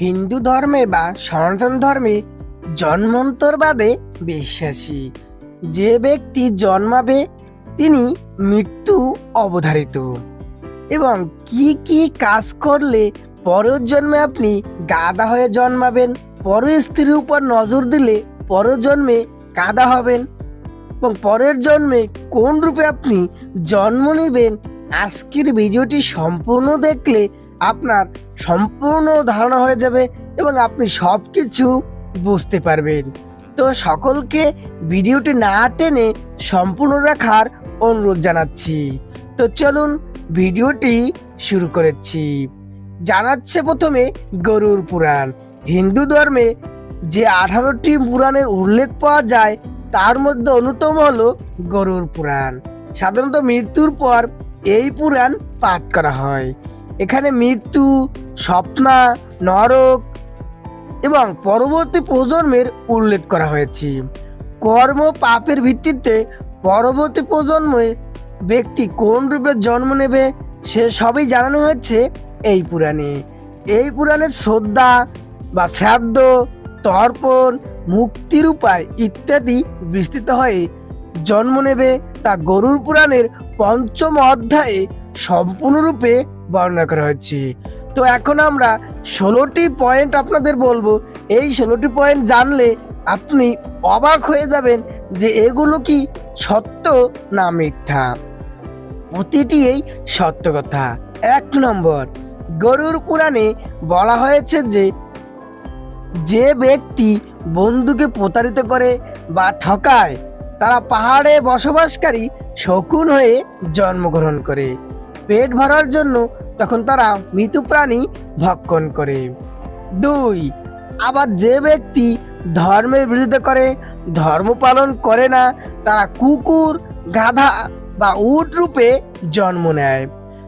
হিন্দু ধর্মে বা সনাতন ধর্মে জন্মন্তরবাদে বিশ্বাসী। যে ব্যক্তি জন্মাবে, তিনি মৃত্যু অবধারিত। এবং কি কি কাজ করলে পরের জন্মে আপনি গাদা হয়ে জন্মাবেন, পরের স্ত্রীর উপর নজর দিলে পরের জন্মে কাদা হবেন? এবং পরের জন্মে কোন রূপে আপনি জন্ম নেবেন? আজকের ভিডিওটি সম্পূর্ণ দেখলে আপনার সম্পূর্ণ ধারণা হয়ে যাবে এবং আপনি সব কিছু বুঝতে পারবেন। তো সকলকে ভিডিওটি না টেনে সম্পূর্ণ রাখার অনুরোধ জানাচ্ছি। তো চলুন ভিডিওটি শুরু করেছি। জানাচ্ছে প্রথমে গরুর পুরাণ। হিন্দু ধর্মে যে আঠারোটি পুরাণের উল্লেখ পাওয়া যায়, তার মধ্যে অন্যতম হলো গরুর পুরাণ। সাধারণত মৃত্যুর পর এই পুরাণ পাঠ করা হয়। এখানে মৃত্যু, স্বপ্না, নরক এবং পরবর্তী প্রজন্মের উল্লেখ করা হয়েছে। কর্ম পাপের ভিত্তিতে পরবর্তী প্রজন্মে ব্যক্তি কোন রূপে জন্ম নেবে, সে সবই জানানো হয়েছে এই পুরাণে। এই পুরাণের শ্রদ্ধা বা শ্রাদ্ধ, তর্পণ মুক্তির উপায় ইত্যাদি বিস্তৃত হয়ে জন্ম নেবে তা গরুর পুরাণের পঞ্চম অধ্যায়ে সম্পূর্ণরূপে বর্ণনা করা হয়েছে তো এখন আমরা ষোলোটি পয়েন্ট আপনাদের বলব। এই ষোলোটি পয়েন্ট জানলে আপনি অবাক হয়ে যাবেন যে এগুলো কি সত্য না মিথ্যা। প্রতিটি এই সত্য কথা। এক নম্বর, গরুর পুরাণে বলা হয়েছে যে যে ব্যক্তি বন্ধুকে প্রতারিত করে বা ঠকায়, তারা পাহাড়ে বসবাসকারী, শকুন হয়ে জন্মগ্রহণ করে। পেট ভরার জন্য তখন তারা মৃত প্রাণী ভক্ষণ করে। দুই, আবার যে ব্যক্তি ধর্মের বিরুদ্ধে করে, ধর্ম পালন করে না, তারা কুকুর, গাধা বা উট রূপে জন্ম নেয়।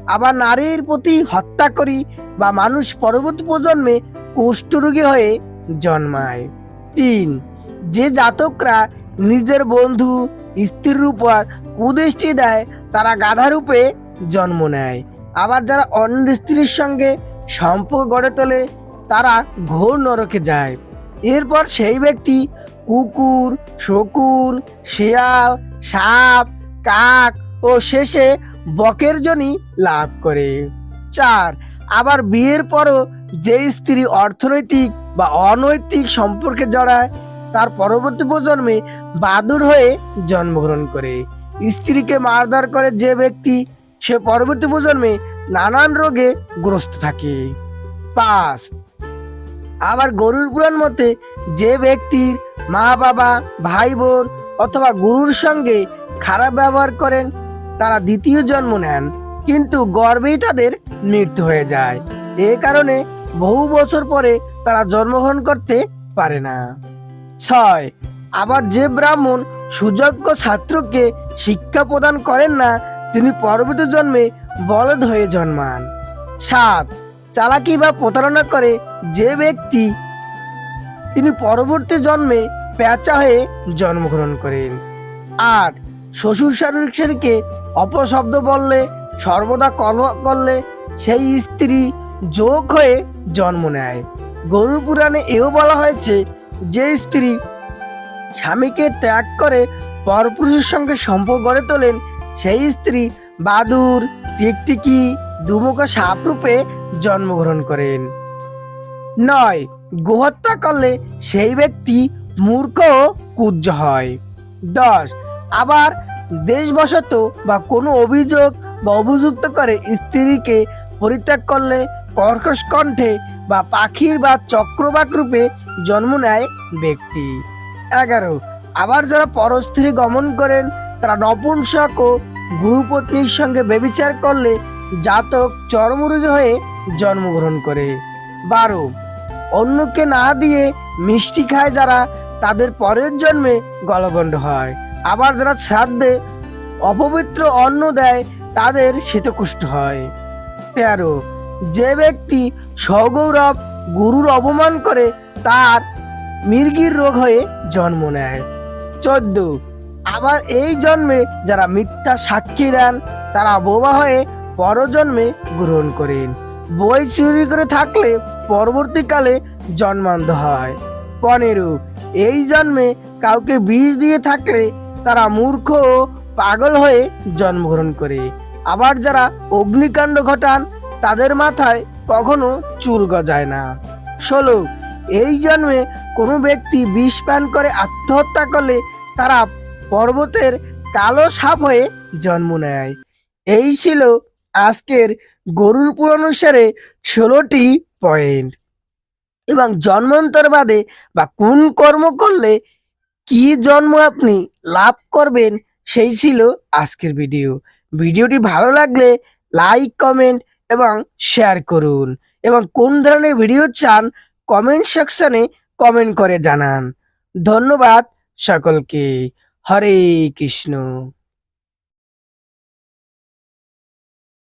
আবার নারীর প্রতি হত্যা করি বা মানুষ পরবর্তী প্রজন্মে কুষ্ঠরোগী হয়ে জন্মায়। তিন, যে জাতকরা নিজের বন্ধু, স্ত্রীর উপর কুদৃষ্টি দেয়, তারা গাধা রূপে জন্ম নেয়। আবার যারা অন্য স্ত্রীর সঙ্গে সম্পর্ক গড়ে তোলে, তারা ঘোর নরকে যায়। এরপর সেই ব্যক্তি কুকুর, শকুন, শেয়াল, সাপ, কাক ও শেষে বকের জনি লাভ করে। চার, আবার বিয়ের পরও যে স্ত্রী অর্থনৈতিক বা অনৈতিক সম্পর্কে জড়ায়, তার পরবর্তী প্রজন্মে বাদুর হয়ে জন্মগ্রহণ করে। স্ত্রীকে মারধর করে যে ব্যক্তি সে পরবর্তী প্রজন্মে নানান রোগে গ্রস্ত থাকে। পাঁচ, আবার গরুর পুরাণ মতে যে ব্যক্তির মা বাবা ভাই বোন অথবা গুরুর সঙ্গে খারাপ ব্যবহার করেন, তারা দ্বিতীয় জন্ম নেন। কিন্তু গর্বেই তাদের মৃত্যু হয়ে যায়। এ কারণে বহু বছর পরে তারা জন্মগ্রহণ করতে পারে না। ছয়, আবার যে ব্রাহ্মণ সুযোগ্য ছাত্রকে শিক্ষা প্রদান করেন না তিনি পরবর্তী জন্মে বলদ হয়ে জন্মান। সাত, চালাকি বা প্রতারণা করে যে ব্যক্তি তিনি পরবর্তী জন্মে পেঁচা হয়ে জন্মগ্রহণ করেন। আট, শ্বশুর শাশুড়িকে অপশব্দ বললে, সর্বদা কর্ম করলে সেই স্ত্রী যোগ হয়ে জন্ম নেয়। গরুর পুরাণে এও বলা হয়েছে, যে স্ত্রী স্বামীকে ত্যাগ করে পরপুরুষের সঙ্গে সম্পর্ক গড়ে তোলেন সেই স্ত্রী বাদুর, টিকটিকি, দুমুখা সাপ রূপে জন্মগ্রহণ করেন। নয়, গোহত্যা করলে সেই ব্যক্তি মূর্খ কুজ্জ হয়। দশ, আবার দেশবশত বা কোনো অভিযোগ বা অভিযুক্ত করে স্ত্রীকে পরিত্যাগ করলে কর্কশ কণ্ঠে বা পাখির বা চক্রবাক রূপে জন্ম নেয় ব্যক্তি। এগারো, আবার যারা পরস্ত্রী গমন করেন তারা নপুংসক ও গুরুপত্নীর সঙ্গে বেবিচার করলে জাতক চরমরোগী হয়ে জন্মগ্রহণ করে। বারো অন্যকে না দিয়ে মিষ্টি খায় যারা তাদের পরের জন্মে গলগণ্ড হয়। আবার যারা শ্রাদ্ধে অপবিত্র অন্ন দেয়, তাদের শীতকুষ্ঠ হয়। তেরো, যে ব্যক্তি সগৌরব গুরুর অপমান করে, তার মির্গির রোগ হয়ে জন্ম নেয়। চোদ্দ আবার এই জন্মে যারা মিথ্যা সাক্ষী দেন, তারা বোবা হয়ে পরজন্মে গ্রহণ করেন। বই চুরি করে থাকলে পরবর্তীকালে জন্মান্ধ হয়। পনেরো, এই জন্মে কাউকে বিষ দিয়ে থাকলে তারা মূর্খ ও পাগল হয়ে জন্মগ্রহণ করে। আবার যারা অগ্নিকাণ্ড ঘটান, তাদের মাথায় কখনো চুল গজায় না। ষোলো, এই জন্মে কোনো ব্যক্তি বিষ পান করে আত্মহত্যা করলে তারা পর্বতের কালো সাপ হয়ে জন্ম নেয়। এই ছিল আজকের গরুর পুর অনুসারে ষোলোটি পয়েন্ট এবং জন্মান্তর বাদে বা কোন কর্ম করলে কি জন্ম আপনি লাভ করবেন, সেই ছিল আজকের ভিডিও ভিডিওটি ভালো লাগলে লাইক কমেন্ট এবং শেয়ার করুন। এবং কোন ধরনের ভিডিও চান কমেন্ট সেকশনে কমেন্ট করে জানান। ধন্যবাদ সকলকে। হরে কৃষ্ণ।